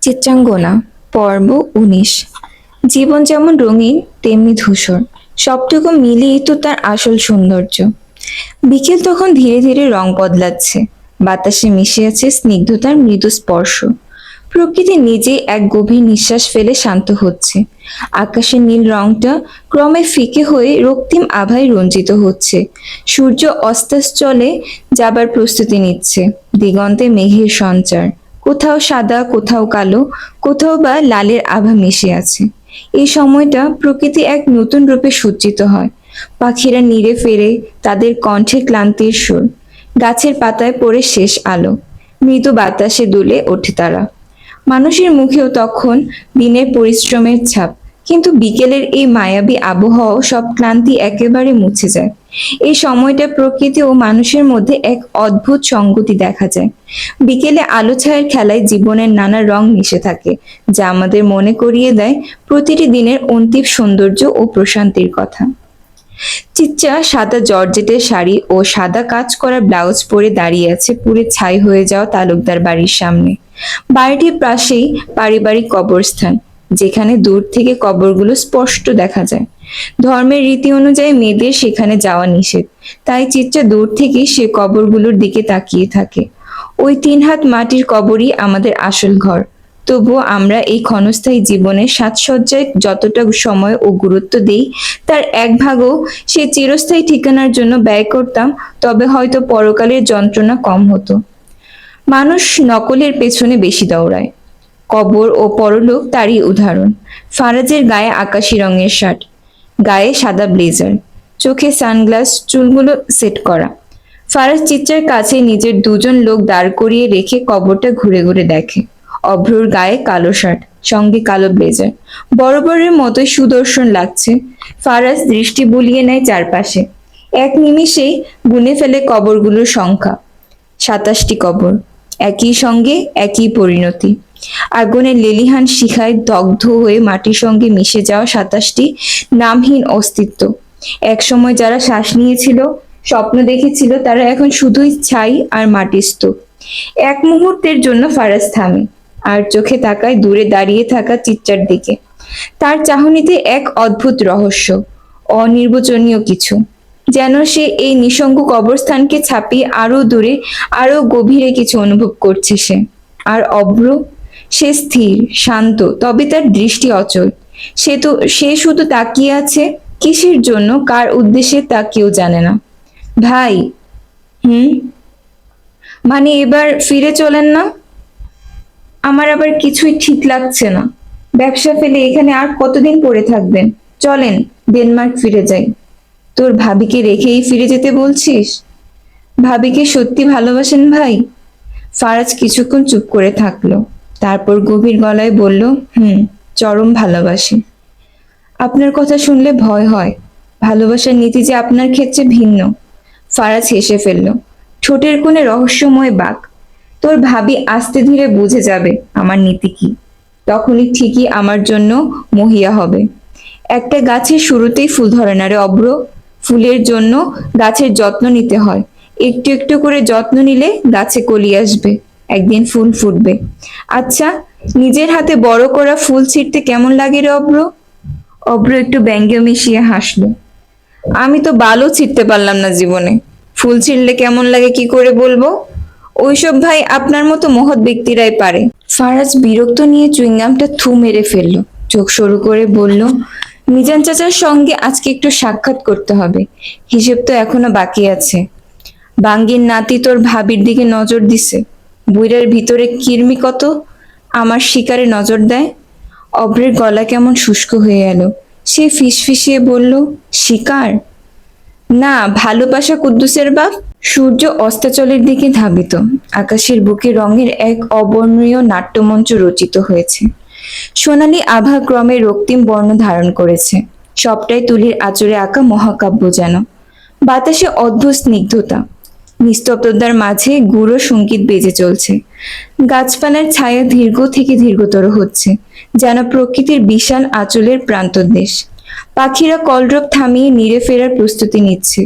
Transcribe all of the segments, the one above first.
চিত্রাঙ্গনা, পর্ব উনিশ। জীবন যেমন রঙিন, তেমনি ধূসর। সবটুকু মিলিয়েই তো তার আসল সৌন্দর্য। বিকেল তখন ধীরে ধীরে রং বদলাচ্ছে। বাতাসে মিশে আছে স্নিগ্ধতার মৃদু স্পর্শ। প্রকৃতি নিজেই এক গভীর নিঃশ্বাস ফেলে শান্ত হচ্ছে। আকাশের নীল রংটা ক্রমে ফিকে হয়ে রক্তিম আভায় রঞ্জিত হচ্ছে। সূর্য অস্তাচলে যাবার প্রস্তুতি নিচ্ছে। দিগন্তে মেঘের সঞ্চার। কোথাও সাদা, কোথাও কালো, কোথাও বা লালের আভা মিশে আছে। এই সময়টা প্রকৃতি এক নতুন রূপে সজ্জিত হয়। পাখিরা নিড়ে ফেরে তাদের কণ্ঠে ক্লান্তির সুর। গাছের পাতায় পড়ে শেষ আলো। মৃত বাতাসে দুলে ওঠে তারা। মানুষের মুখেও তখন দিনের পরিশ্রমের ছাপ। কিন্তু বিকেলের এই মায়াবী আবহাওয়া সব ক্লান্তি একেবারে মুছে যায়। এই সময়টা প্রকৃতি ও মানুষের মধ্যে এক অদ্ভুত সঙ্গতি দেখা যায়। বিকেলে আলো ছায়ের খেলায় জীবনের নানা রং মিশে থাকে, যা আমাদের মনে করিয়ে দেয় প্রতিটি দিনের অন্তিম সৌন্দর্য ও প্রশান্তির কথা। চিচ্চা সাদা জর্জেটের শাড়ি ও সাদা কাজ করা ব্লাউজ পরে দাঁড়িয়ে আছে পুরে ছাই হয়ে যাওয়া তালুকদার বাড়ির সামনে। বাড়িটির পাশেই পারিবারিক কবরস্থান। যেখানে দূর থেকে কবরগুলো স্পষ্ট দেখা যায়। ধর্মের রীতি অনুযায়ী মেয়েদের সেখানে যাওয়া নিষেধ। তাই চিত্রা দূর থেকে সে কবরগুলোর দিকে তাকিয়ে থাকে। ওই তিন হাত মাটির কবরই আমাদের আসল ঘর। তবুও আমরা এই ক্ষণস্থায়ী জীবনে সাজসজ্জায় যতটা সময় ও গুরুত্ব দিই, তার এক ভাগও সে চিরস্থায়ী ঠিকানার জন্য ব্যয় করতাম, তবে হয়তো পরকালের যন্ত্রণা কম হতো। মানুষ নকলের পেছনে বেশি দৌড়ায়। কবর ও পরলোক তারই উদাহরণ। ফারাজের গায়ে আকাশি রঙের শার্ট, গায়ে সাদা ব্লেজার, চোখে সানগ্লাস, চুলগুলো সেট করা। ফারাজ চিত্রের কাছে নিজের দুজন লোক দাঁড় করিয়ে রেখে কবরটা ঘুরে ঘুরে দেখে। অভ্রর গায়ে কালো শার্ট, সঙ্গে কালো ব্লেজার। বরাবরের মতোই সুদর্শন লাগছে। ফারাজ দৃষ্টি বুলিয়ে নেয় চারপাশে। এক নিমিষেই গুনে ফেলে কবরগুলোর সংখ্যা। সাতাশটি কবর, একই সঙ্গে একই পরিণতি। আগুনের লেলিহান শিখায় দগ্ধ হয়ে মাটির সঙ্গে মিশে যাওয়া সাতাশটি নামহীন অস্তিত্ব। একসময় যারা শ্বাস নিয়েছিল, স্বপ্ন দেখেছিল, তারা এখন শুধুই ছাই আর মাটির স্তূপ এক মুহূর্তের জন্য ফারাজ থামে আর চোখে তাকায় দূরে দাঁড়িয়ে থাকা চিচ্চার দিকে। তার চাহনিতে এক অদ্ভুত রহস্য, অনির্বচনীয় কিছু। যেন সে এই নিঃসঙ্গ কবরস্থানকে ছাপিয়ে আরও দূরে আরও গভীরে কিছু অনুভব করছে সে। আর অব্র সে স্থির, শান্ত, তবে তার দৃষ্টি অচল। সে তো, সে শুধু তাকিয়ে আছে, কিসের জন্য, কার উদ্দেশ্যে, তা কেউ জানে না। ভাই, হুম? মানে এবার ফিরে চলেন না? আমার আবার কিছুই ঠিক লাগছে না। ব্যবসা ফেলে এখানে আর কতদিন পড়ে থাকবেন? চলেন, ডেনমার্ক ফিরে যাই। তোর ভাবিকে রেখেই ফিরে যেতে বলছিস? ভাবিকে সত্যি ভালোবাসেন ভাই? ফারাজ কিছুক্ষণ চুপ করে থাকল। তারপর গভীর গলায় বলল, হুম, চরম ভালোবাসি। আপনার কথা শুনলে ভয় হয়। ভালোবাসার নীতি যে আপনার ক্ষেত্রে ভিন্ন। ফারাজ হেসে ফেলল, ঠোঁটের কোণে রহস্যময় বাক। তোর ভাবি আস্তে ধীরে বুঝে যাবে আমার নীতি কি। তখনই ঠিকই আমার জন্য মহিয়া হবে। একটা গাছের শুরুতেই ফুল ধরে না রে অব্র ফুলের জন্য গাছের যত্ন নিতে হয়। একটু একটু করে যত্ন নিলে গাছে কলি আসবে। একদিন ফুল ফুটবে। আচ্ছা নিজের হাতে বড় করা ফুল ছিঁড়তে কেমন লাগে রে অব্র অব্র একটু ব্যঙ্গ মিশিয়ে হাসলো। আমি তো বালও ছিঁড়তে পারলাম না জীবনে। ফুল ছিঁড়লে কেমন লাগে কি করে বলব? ওইসব ভাই আপনার মতো মহৎ ব্যক্তিরাই পারে। ফারাজ বিরক্ত নিয়ে চুইংগামটা থু মেরে ফেলল। চোখ সরু করে বলল, মিজান চাচার সঙ্গে আজকে একটু সাক্ষাৎ করতে হবে। হিসেব তো এখনও বাকি আছে। বাঙ্গির নাতি তোর ভাবির দিকে নজর দিছে। বুইরার ভিতরে কিরমি কত? আমার শিকারে নজর দেয়। অভ্রের গলা কেমন শুষ্ক হয়ে এলো। সে ফিসফিসিয়ে বলল, শিকার? না, ভালোবাসা কুদ্দুসের বাপ? সূর্য অস্তাচলের দিকে ধাবিত। আকাশের বুকে রঙের এক অবর্ণীয় নাট্যমঞ্চ রচিত হয়েছে। সোনালি আভা ক্রমে রক্তিম বর্ণ ধারণ করেছে। সবটাই তুলির আচরে আঁকা মহাকাব্য যেন। বাতাসে অদ্ভুত স্নিগ্ধতা। নিস্তব্ধতার মাঝে গুঁড়ো সংগীত বেজে চলছে। গাছপালার ছায়া দীর্ঘ থেকে দীর্ঘতর হচ্ছে, যেন প্রকৃতির বিশাল আঁচলের প্রান্তদেশ পাখিরা কলরব থামিয়ে নিড়ে ফেরার প্রস্তুতি নিচ্ছে।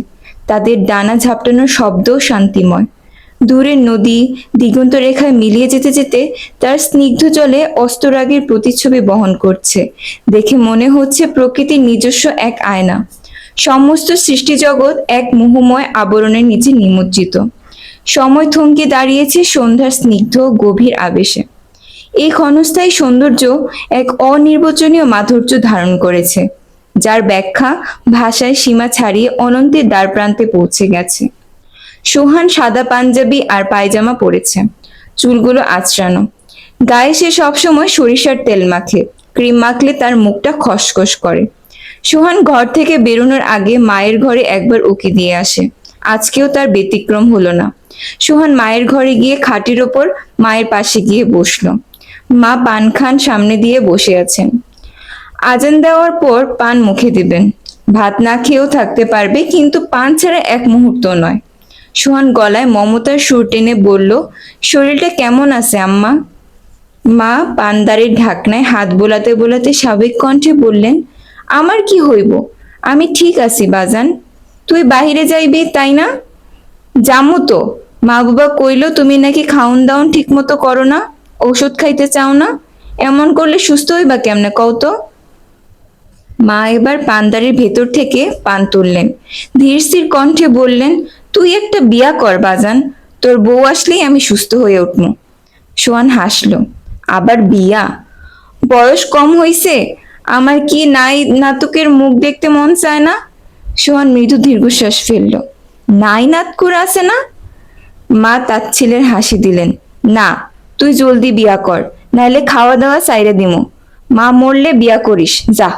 তাদের ডানা ঝাপটানোর শব্দও শান্তিময়। দূরের নদী, দিগন্ত রেখায় মিলিয়ে যেতে যেতে তার স্নিগ্ধ জলে অস্তরাগের প্রতিচ্ছবি বহন করছে। দেখে মনে হচ্ছে প্রকৃতির নিজস্ব এক আয়না। সমস্ত সৃষ্টিজগৎ এক মোহময় আবরণের নিচে নিমজ্জিত। সময় থমকে দাঁড়িয়েছে সন্ধ্যার স্নিগ্ধ, গভীর আবেশে। এই ক্ষণস্থায়ী সৌন্দর্য এক অনির্বচনীয় মাধুর্য ধারণ করেছে, যার ব্যাখ্যা ভাষায় সীমা ছাড়িয়ে অনন্তের দ্বার প্রান্তে পৌঁছে গেছে। সোহান সাদা পাঞ্জাবি আর পায়জামা পরেছে, চুলগুলো আঁচড়ানো। গায়ে সে সবসময় সরিষার তেল মাখে, ক্রিম মাখলে তার মুখটা খসখস করে। সোহান ঘর থেকে বেরোনোর আগে মায়ের ঘরে একবার উকি দিয়ে আসে। আজকেও তার ব্যতিক্রম হলো না। সোহান মায়ের ঘরে গিয়ে খাটির ওপর মায়ের পাশে গিয়ে বসল। মা পান খান সামনে দিয়ে বসে আছেন। আজান দেওয়ার পর পান মুখে দিবেন। ভাত না খেয়েও থাকতে পারবে, কিন্তু পান ছাড়া এক মুহূর্ত নয়। সোহান গলায় মমতার সুর টেনে বলল, শরীরটা কেমন আছে, আম্মা? মা পানদারের ঢাকনায় হাত বোলাতে বোলাতে স্বাভাবিক কণ্ঠে বললেন আমার কি হইব? আমি ঠিক আছি, বাজান। তুই বাহিরে যাইবি, তাই না? জামু তো। মা বাবা কইলো, তুমি নাকি খাউন দাউন ঠিক মতো করো না? ঔষধ খাইতে চাও না? এমন করলে সুস্থ হইবা কেমনে, কও তো? মা এবার পান্দারের ভেতর থেকে পান তুললেন। ধীরস্থির কণ্ঠে বললেন, তুই একটা বিয়া কর, বাজান। তোর বউ আসলেই আমি সুস্থ হয়ে উঠবো। সোয়ান হাসলো, আবার বিয়া? বয়স কম হইছে আমার কি নাই নাতুকের মুখ দেখতে মন চায় না? সোহান মৃদু দীর্ঘশ্বাস ফেলল। নাই নাতকুর আছে না? মা তার ছেলের হাসি দিলেন। না, তুই জলদি বিয়া কর, নাইলে খাওয়া দাওয়া চাইরে দিমু। মা মরলে বিয়া করিস, যা।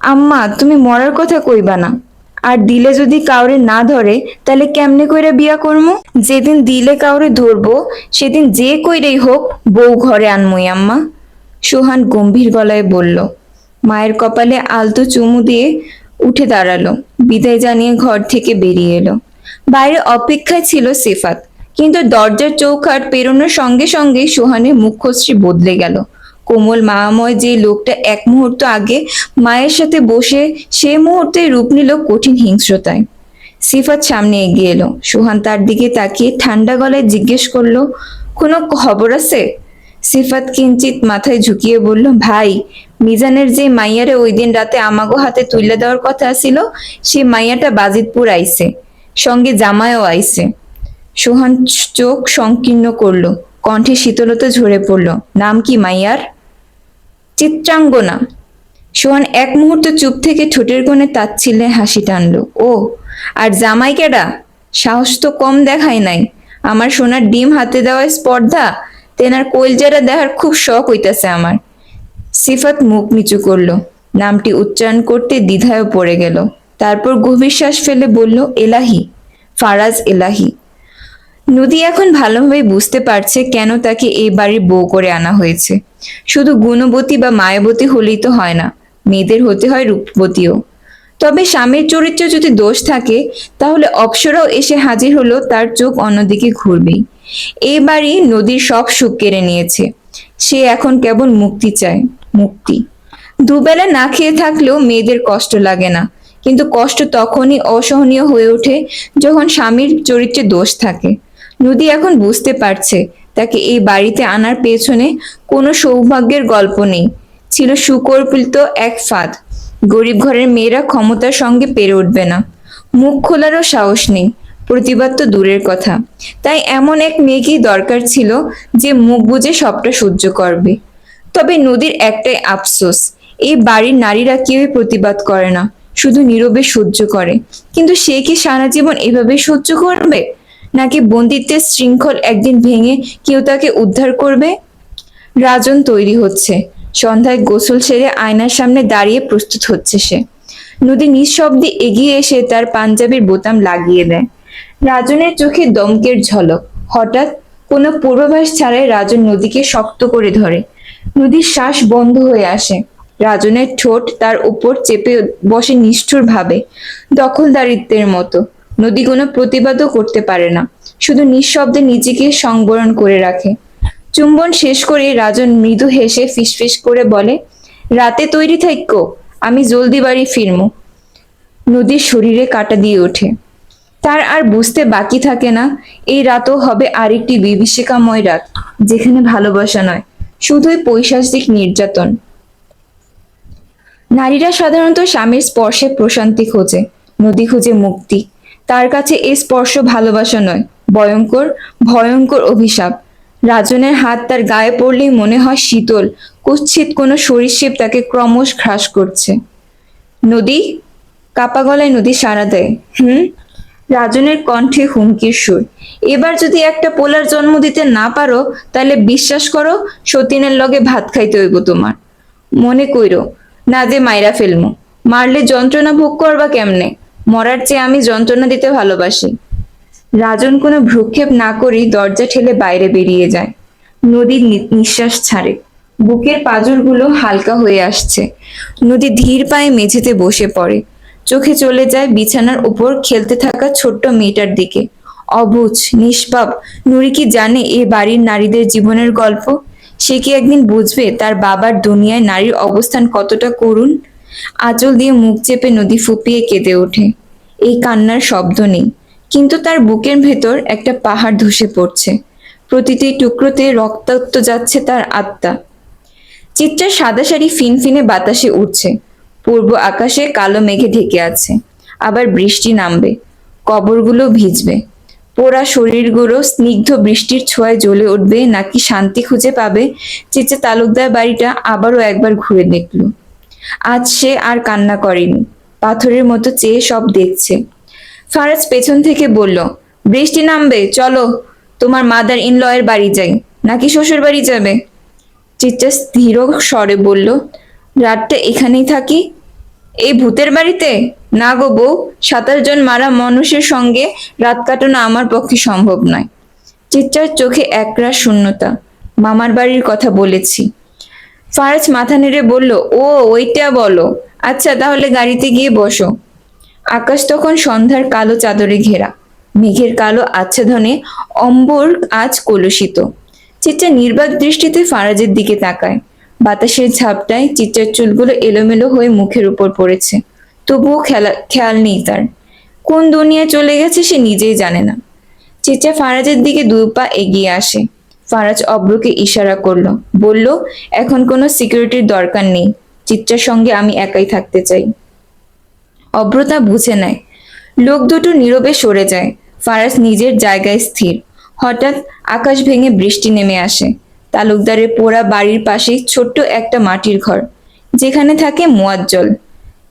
আম্মা, তুমি মরার কথা কইবা না। আর দিলে যদি কাউরে না ধরে, তাহলে কেমনে কইরা বিয়া করমু? যেদিন দিলে কাউরে ধরবো, সেদিন যে কইরেই হোক বউ ঘরে আনমুই, আম্মা। সোহান গম্ভীর গলায় বলল, মায়ের কপালে আলতো চুমু দিয়ে উঠে দাঁড়াল। বিদায় জানিয়ে ঘর থেকে বেরিয়ে এলো। বাইরে অপেক্ষায় ছিল সিফাত, কিন্তু দরজার চৌকাট পেরোনোর সঙ্গে সঙ্গে সোহানের মুখশ্রী বদলে গেল। কোমল মায়াময় যে লোকটা এক মুহূর্ত আগে মায়ের সাথে বসে, সে মুহূর্তে রূপ নিল কঠিন হিংস্রতায়। সিফাত সামনে এগিয়ে এলো। সোহান তার দিকে তাকিয়ে ঠান্ডা গলায় জিজ্ঞেস করল, কোনো খবর আছে? সিফাত কিঞ্চিত মাথায় ঝুঁকিয়ে বলল, ভাই, মিজানের যে মাইয়ারে ওই দিন রাতে আমাগো হাতে তুলে দেওয়ার কথা ছিল সে মাইয়াটা বাজিতপুর আইছে, সঙ্গে জামায়ও আইছে। সোহান চোখ সংকীর্ণ করল, কণ্ঠে শীতলতা ঝরে পড়ল, নাম কি মাইয়ার? চিত্রাঙ্গনা। সোহান এক মুহূর্ত চুপ থেকে ঠোঁটের কোণে তাচ্ছিল্যে হাসি টানল, ও, আর জামাই কেডা সাহস তো কম দেখায় নাই। আমার সোনার ডিম হাতে দেওয়ার স্পর্ধা তেনার কইলজারা দেখার খুব শখ হইতাছে আমার। সিফাত মুখ নিচু করল, নামটি উচ্চারণ করতে দ্বিধায় পড়ে গেল। তারপর গভীর শ্বাস ফেলে বলল, এলাহি, ফারাজ এলাহি। নদী এখন ভালোভাবে বুঝতে পারছে কেন তাকে এই বাড়ির বউ করে আনা হয়েছে। শুধু গুণবতী বা মায়াবতী হলেই তো হয় না, মেয়েদের হতে হয় রূপবতীও। তবে স্বামীর চরিত্র যদি দোষ থাকে, তাহলে অপ্সরাও এসে হাজির হলো তার চোখ অন্যদিকে ঘুরবেই। এই বাড়ি নদীর সব সুখ কেড়ে নিয়েছে। সে এখন কেবল মুক্তি চায়, মুক্তি। দুবেলা না খেয়ে থাকলেও মেয়েদের কষ্ট লাগে না, কিন্তু কষ্ট তখনই অসহনীয় হয়ে ওঠে যখন স্বামীর চরিত্রে দোষ থাকে। নদী এখন বুঝতে পারছে তাকে এই বাড়িতে আনার পেছনে কোনো সৌভাগ্যের গল্প নেই। ছিল সুকল্পিত এক ফাঁদ। গরিব ঘরের মেয়েরা ক্ষমতার সঙ্গে পেরে উঠবে না। মুখ খোলারও সাহস নেই। প্রতিবাদ তো দূরের কথা। তাই এমন এক মেয়েকেই দরকার ছিল যে মুখ বুজে সবটা সহ্য করবে। তবে নদীর একটাই আফসোস, এই বাড়ির নারীরা কেউই প্রতিবাদ করে না, শুধু নীরবে সহ্য করে। কিন্তু সে কি সারা জীবন এভাবে সহ্য করবে? নাকি বন্দিত্বের শৃঙ্খল একদিন ভেঙে কেউ তাকে উদ্ধার করবে? রাজন তৈরি হচ্ছে, সন্ধ্যায় গোসল সেরে আয়নার সামনে দাঁড়িয়ে প্রস্তুত হচ্ছে সে। নদী নিঃশব্দে এগিয়ে এসে তার পাঞ্জাবির বোতাম লাগিয়ে দেয়। রাজনের চোখে দমকের ঝলক। হঠাৎ কোনো পূর্বাভাস ছাড়াই রাজন নদীকে শক্ত করে ধরে। নদীর শ্বাস বন্ধ হয়ে আসে। রাজনের ঠোঁট তার উপর চেপে বসে নিষ্ঠুর ভাবে দখলদারিত্বের মতো। নদী কোনো প্রতিবাদও করতে পারে না। শুধু নিঃশব্দে নিজেকে সংবরণ করে রাখে। চুম্বন শেষ করে রাজন মৃদু হেসে ফিসফিস করে বলে, রাতে তৈরি থাইক্য আমি জলদি বাড়ি ফিরমু। নদীর শরীরে কাটা দিয়ে ওঠে। তার আর বুঝতে বাকি থাকে না। এই রাতও হবে আরেকটি বিভীষিকাময় রাত, যেখানে ভালোবাসা নয়, শুধুই পৈশাচিক নির্যাতন। নারীরা সাধারণত স্বামীর স্পর্শে প্রশান্তি খোঁজে, নদী খুঁজে মুক্তি। তার কাছে এই স্পর্শ ভালোবাসা নয়, ভয়ঙ্কর ভয়ঙ্কর অভিশাপ। রাজনের হাত তার গায়ে পড়লেই মনে হয় শীতল, কুৎসিত কোনো সরীসৃপ তাকে ক্রমশ ঘ্রাস করছে। নদী, কাপা গলায় নদী সাড়া দেয়, হুম? রাজনের কণ্ঠে হুমকির সুর। এবার যদি একটা পোলার জন্ম দিতে না পারো, তাহলে বিশ্বাস করো, সতীনের লগে ভাত খাইতে হইব তোমার। মনে কইরো, না যে মাইরা ফেলমু। মারলে যন্ত্রণা ভোগ করবা কেমনে? মরার চেয়ে আমি যন্ত্রণা দিতে ভালোবাসি। রাজন কোনো ভ্রুক্ষেপ না করেই দরজা ঠেলে বাইরে বেরিয়ে যায়। নদীর নিঃশ্বাস ছাড়ে। বুকের পাঁজরগুলো হালকা হয়ে আসছে। নদী ধীর পায়ে মেঝেতে বসে পড়ে। চোখে চলে যায় বিছানার উপর খেলতে থাকা ছোট্ট মেয়েটার দিকে। অবুঝ, নিষ্পাপ, নুরি কি জানে এ বাড়ির নারীদের জীবনের গল্প? সে কি একদিন বুঝবে তার বাবার দুনিয়ায় নারীর অবস্থান কতটা করুণ? আঁচল দিয়ে মুখ চেপে নদী ফুপিয়ে কেঁদে ওঠে। এই কান্নার শব্দ নেই, কিন্তু তার বুকের ভেতর একটা পাহাড় ধসে পড়ছে। প্রতিটি টুকরোতে রক্তাক্ত যাচ্ছে তার আত্মা। চিত্রার সাদা শাড়ি ফিনফিনে বাতাসে উঠছে পূর্ব আকাশে কালো মেঘে ঢেকে আছে। আবার বৃষ্টি নামবে, কবরগুলো ভিজবে। পোড়া শরীরগুলো স্নিগ্ধ বৃষ্টির ছোঁয়ায় জ্বলে উঠবে, নাকি শান্তি খুঁজে পাবে? চিত্রা তালুকদার বাড়িটা আবারও একবার ঘুরে দেখল। আজ সে আর কান্না করেনি, পাথরের মতো চেয়ে সব দেখছে। ফারাজ পেছন থেকে বলল, বৃষ্টি নামবে, চলো, তোমার মাদার ইন লয়ের বাড়ি যাই, নাকি শ্বশুর বাড়ি যাবে? চিত্রা স্থির স্বরে বলল রাতটা এখানেই থাকি। এই ভূতের বাড়িতে? না গো বউ, সাতাশ জন মারা মানুষের সঙ্গে রাত কাটানো আমার পক্ষে সম্ভব নয়। চিত্রার চোখে একরা শূন্যতা। মামার বাড়ির কথা বলেছি। ফারাজ মাথা নেড়ে বলল, ও, ওইটা বলো। আচ্ছা তাহলে গাড়িতে গিয়ে বসো। আকাশ তখন সন্ধ্যার কালো চাদরে ঘেরা। মেঘের কালো আচ্ছাদনে অম্বর আজ কলুষিত। চিত্রা নির্বাক দৃষ্টিতে ফারাজের দিকে তাকায়। বাতাসের ঝাপটায় চিত্রার চুলগুলো এলোমেলো হয়ে মুখের উপর পড়েছে। তবুও খেলা, খেয়াল নেই তার। কোন দুনিয়ায় চলে গেছে সে নিজেই জানে না। চিত্রা ফারাজের দিকে দুই পা এগিয়ে আসে। ফারাজ অব্রকে ইশারা করল, বলল, এখন কোনো সিকিউরিটির দরকার নেই। চিত্রার সঙ্গে আমি একাই থাকতে চাই। অব্রতা বুঝে নেয়। লোক দুটো নীরবে সরে যায়। ফারাজ নিজের জায়গায় স্থির। হঠাৎ আকাশ ভেঙে বৃষ্টি নেমে আসে। তালুকদারের পোড়া বাড়ির পাশেই ছোট্ট একটা মাটির ঘর, যেখানে থাকে মোয়াজ্জল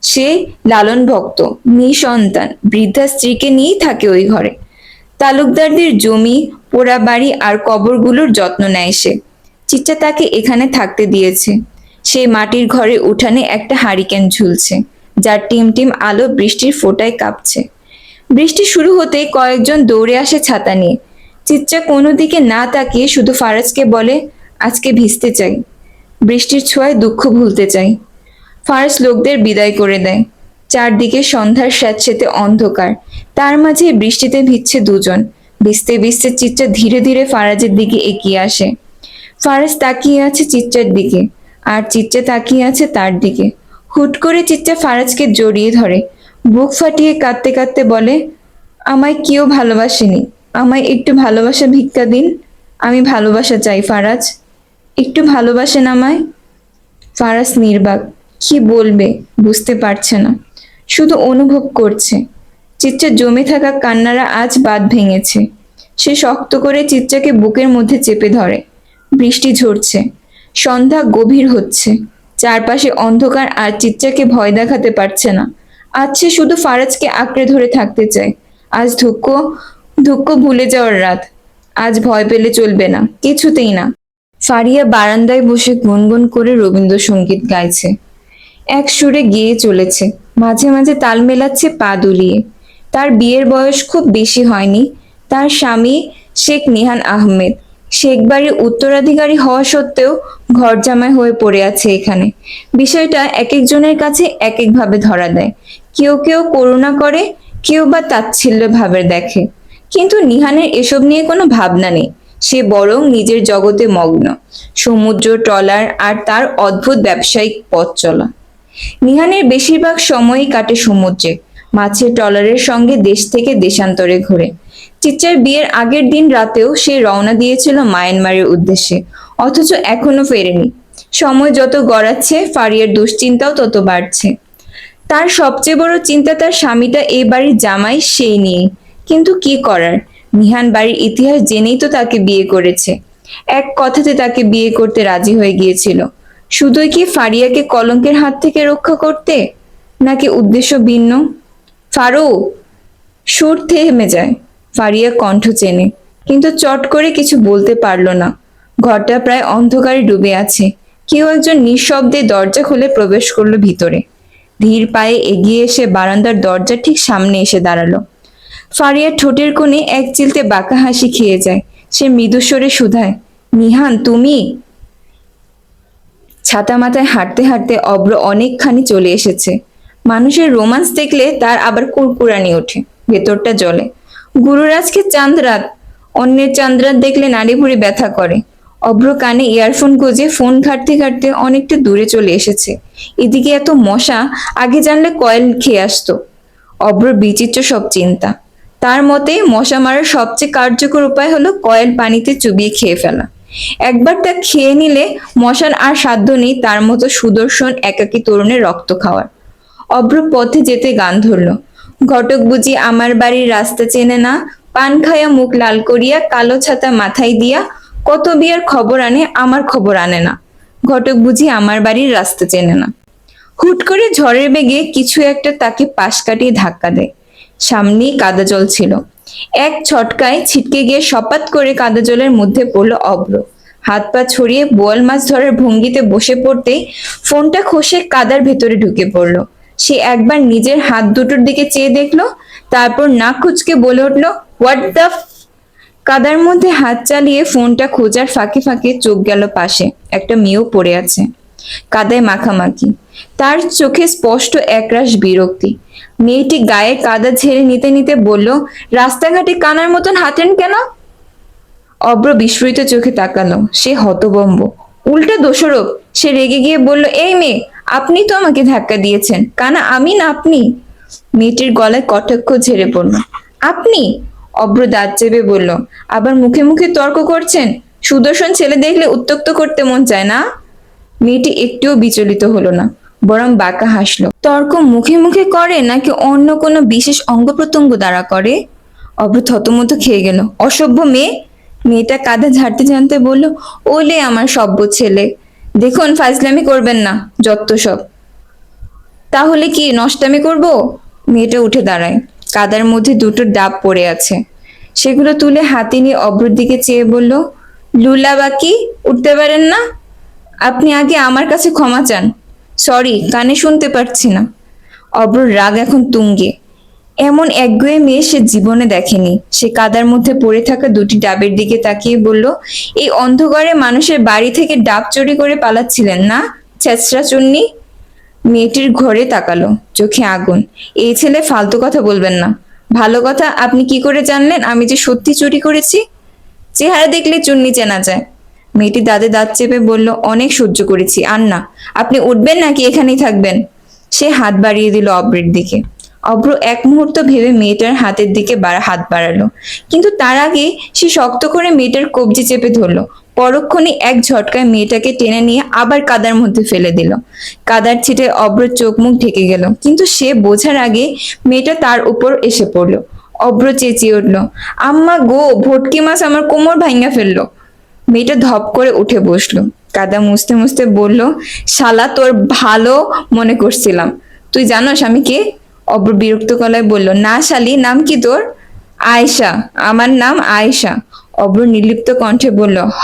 সে লালন ভক্ত নিঃসন্তান বৃদ্ধা স্ত্রীকে নিয়েই থাকে ওই ঘরে। তালুকদারদের জমি, পোড়া বাড়ি আর কবরগুলোর যত্ন নেয় সে। চিচ্চা তাকে এখানে থাকতে দিয়েছে। সেই মাটির ঘরে উঠানে একটা হারিকেন ঝুলছে, যার টিম টিম আলো বৃষ্টির ফোঁটায় কাঁপছে। বৃষ্টি শুরু হতেই কয়েকজন দৌড়ে আসে ছাতা নিয়ে। চিচ্চা কোনো দিকে না তাকিয়ে শুধু ফারাজকে বলে আজকে ভিজতে চাই। বৃষ্টির ছোঁয়ায় দুঃখ ভুলতে চাই। ফারাজ লোকদের বিদায় করে দেয়। চারদিকে সন্ধ্যার স্যাঁতসেতে অন্ধকার। তার মাঝে বৃষ্টিতে ভিজছে দুজন। ভিজতে ভিজতে চিত্রা ধীরে ধীরে ফারাজের দিকে এগিয়ে আসে। ফারাজ তাকিয়ে আছে চিত্রার দিকে, আর চিত্রা তাকিয়ে আছে তার দিকে। হুট করে চিত্রা ফারাজকে জড়িয়ে ধরে। বুক ফাটিয়ে কাঁদতে কাঁদতে বলে, আমায় কেউ ভালোবাসেনি। আমায় একটু ভালোবাসা ভিক্ষা দিন। আমি ভালোবাসা চাই, ফারাজ। একটু ভালোবাসেন আমায়? ফারাজ নির্বাক, কি বলবে? বুঝতে পারছে না। শুধু অনুভব করছে। চিত্রা জমে থাকা কান্নারা আজ বাদ ভেঙেছে। সে শক্ত করে চিচ্চাকে বুকের মধ্যে চেপে ধরে। বৃষ্টি ঝরছে। সন্ধ্যা গভীর হচ্ছে। চারপাশে অন্ধকার আর চিচ্চাকে ভয় দেখাতে পারছে না। আজ সে শুধু ফারাজকে আঁকড়ে ধরে থাকতে চায়। আজ দুঃখ দুঃখ ভুলে যাওয়ার রাত। আজ ভয় পেলে চলবে না। কিছুতেই না। ফারিয়া বারান্দায় বসে গুনগুন করে রবীন্দ্রসঙ্গীত গাইছে। এক সুরে গেয়ে চলেছে। মাঝে মাঝে তাল মেলাচ্ছে পা দুলিয়ে। তার বিয়ের বয়স খুব বেশি হয়নি। তার স্বামী শেখ নিহান আহমেদ। শেখ বাড়ির উত্তরাধিকারী হওয়া সত্ত্বেও ঘর জামাই হয়ে পড়ে আছে এখানে। বিষয়টা এক একজনের কাছে এক একভাবে ধরা দেয়। কেউ কেউ করুণা করে, কেউ বা তাচ্ছিল্য ভাবে দেখে। কিন্তু নিহানের এসব নিয়ে কোনো ভাবনা নেই। সে বরং নিজের জগতে মগ্ন। সমুদ্র, ট্রলার আর তার অদ্ভুত ব্যবসায়িক পথ চলা। নিহানের বেশিরভাগ সময়ই কাটে সমুদ্রে, মাছের ট্রলারের সঙ্গে দেশ থেকে দেশান্তরে ঘুরে। চিচ্চার বিয়ের আগের দিন রাতেও সে রওনা দিয়েছিল মায়ানমারের উদ্দেশ্যে, অথচ এখনও ফেরেনি। সময় যত গড়াচ্ছে, ফারিয়ার দুশ্চিন্তাও তত বাড়ছে। তার সবচেয়ে বড় চিন্তা তার স্বামীটা এই বাড়ির জামাই সেই নিয়ে কিন্তু কি করার? নিহান বাড়ির ইতিহাস জেনেই তো তাকে বিয়ে করেছে। এক কথাতে তাকে বিয়ে করতে রাজি হয়ে গিয়েছিল। শুধুই কি ফারিয়াকে কলঙ্কের হাত থেকে রক্ষা করতে, নাকি উদ্দেশ্য ভিন্ন? ফারু, সুর থেমে যায়। ফারিয়া কণ্ঠ চেনে, কিন্তু চট করে কিছু বলতে পারল না। ঘরটা প্রায় অন্ধকারে ডুবে আছে। কেউ একজন নিঃশব্দে দরজা খুলে প্রবেশ করল ভিতরে। ধীর পায়ে এগিয়ে এসে বারান্দার দরজার ঠিক সামনে এসে দাঁড়াল। ফারিয়ার ঠোঁটের কোণে এক চিলতে বাঁকা হাসি খেয়ে যায়। সে মৃদুস্বরে শুধায় নিহান তুমি? ছাতা মাথায় হাঁটতে হাঁটতে অব্র অনেকখানি চলে এসেছে। মানুষের রোমান্স দেখলে তার আবার কুরকুরানি ওঠে, ভেতরটা জলে গুরুরাজকে চাঁদরাত অন্যের চাঁদরাত দেখলে নাড়ি ভুড়ি ব্যথা করে। অভ্র কানে ইয়ারফোন গুজে ফোন ঘাটতে ঘাটতে অনেকটা দূরে চলে এসেছে। এদিকে এত মশা, আগে জানলে কয়েল খেয়ে আসতো। অভ্র বিচিত্র সব চিন্তা। তার মতে, মশা মারার সবচেয়ে কার্যকর উপায় হলো কয়েল পানিতে চুবিয়ে খেয়ে ফেলা। একবার তা খেয়ে নিলে মশার আর সাধ্য নেই তার মতো সুদর্শন একাকী তরুণের রক্ত খাওয়ার। অভ্র পথে যেতে গান ধরল। ঘটক বুঝি আমার বাড়ির রাস্তা চেনে না। পান খায়া মুখ লাল করিয়া কালো ছাতা মাথায় দিয়া কত বিয়ার খবর আনে আমার খবর আনে না। ঘটক বুঝি আমার বাড়ির রাস্তা চেনে না। হুট করে ঝড়ের বেগে কিছু একটা তাকে পাশ কাটিয়ে ধাক্কা দেয়। সামনেই কাদা জল ছিল। এক ছটকায় ছিটকে গিয়ে সপাত করে কাদা জলের মধ্যে পড়ল অব্র হাত পা ছড়িয়ে বোয়াল মাছ ধরার ভঙ্গিতে বসে পড়তেই ফোনটা খসে কাদার ভেতরে ঢুকে পড়ল। সে একবার নিজের হাত দুটোর দিকে চেয়ে দেখল, তারপর নাক খুচকে বলে উঠল হোয়াট দ্য কাদার মধ্যে হাত চালিয়ে ফোনটা খোঁজার ফাঁকে ফাঁকে চোখ গেল পাশে। একটা মেয়েও পড়ে আছে। কাদায় মাখামাখি। তার চোখে স্পষ্ট একরাশ বিরক্তি। মেয়েটি গায়ে কাদা ঝেড়ে নিতে নিতে বলল, রাস্তাঘাটে কানার মতন হাঁটেন কেন? অব্র বিস্মৃত চোখে তাকালো। সে হতবম্ব উল্টা দোষরোপ। সে রেগে গিয়ে বলল, এই মেয়ে, আপনি তো আমাকে ধাক্কা দিয়েছেন। কানা, আমি না আপনি? মেয়েটির গলায় কটাক্ষ ঝেড়ে পড়ল। আপনি? অব্র দাঁত চেপে বলল, আবার মুখে মুখে তর্ক করছেন? সুদর্শন ছেলে দেখলে উত্তক্ত করতে মন চায় না? মেয়েটি একটুও বিচলিত হলো না, বরং বাঁকা হাসলো। তর্ক মুখে মুখে করে নাকি অন্য কোনো বিশেষ অঙ্গ প্রত্যঙ্গ দ্বারা করে? অভ্র থতমত খেয়ে গেল। অসভ্য মেয়ে? মেয়েটা কাঁধে ঝাড়তে ঝাড়তে বলল, ওলে আমার সভ্য ছেলে। দেখুন, ফাজলামি করবেন না যত সব। তাহলে কি নষ্টামি করব? মেয়েটা উঠে দাঁড়ায়। কাদার মধ্যে দুটো ডাব পড়ে আছে। সেগুলো তুলে হাতে নিয়ে অব্রর দিকে চেয়ে বলল, লুলা বাকি, উঠতে পারেন না? আপনি আগে আমার কাছে ক্ষমা চান। সরি, কানে শুনতে পারছি না। অব্রর রাগ এখন তুঙ্গে। এমন একগুয়ে মেয়ে সে জীবনে দেখেনি। সে কাদার মধ্যে পড়ে থাকা দুটি ডাবের দিকে তাকিয়ে বলল, এই অন্ধকারে মানুষের বাড়ি থেকে ডাব চুরি করে পালাচ্ছিলেন না, ছেঁচড়া চুন্নি? মেয়েটির ঘরে তাকালো, চোখে আগুন। এই ছেলে ফালতু কথা বলবেন না। ভালো কথা আপনি কি করে জানলেন আমি যে সত্যি চুরি করেছি? চেহারা দেখলে চুন্নি চেনা যায়। মেয়েটি দাঁতে দাঁত চেপে বলল, অনেক সহ্য করেছি আর না আপনি উঠবেন নাকি এখানেই থাকবেন? সে হাত বাড়িয়ে দিল অব্রের দিকে। অব্র এক মুহূর্ত ভেবে মেয়েটার হাতের দিকে হাত বাড়ালো। কিন্তু তার আগে সে শক্ত করে মেয়েটার কবজি চেপে ধরলো। পরক্ষণে এক ঝটকায় মেয়েটাকে টেনে নিয়ে আবার কাদার মধ্যে ফেলে দিল। কাদার ছিটে অব্র চোখ মুখ ঢেকে গেল। কিন্তু সে বোঝার আগে মেয়েটা তার উপর এসে পড়ল। অব্র চেঁচিয়ে উঠল, আম্মা গো, ভটকি মাছ আমার কোমর ভাঙা ফেলল। মেয়েটা ধপ করে উঠে বসল। কাদা মুছতে মুছতে বলল, শালা, তোর ভালো মনে করছিলাম। তুই জানোস আমি কে? অব্র বিরক্ত গলায় বলল, না শালি, নাম কি তোর? আয়েশা, আমার নাম আয়েশা। অব্র নির্লিপ্ত কণ্ঠে বলল, হ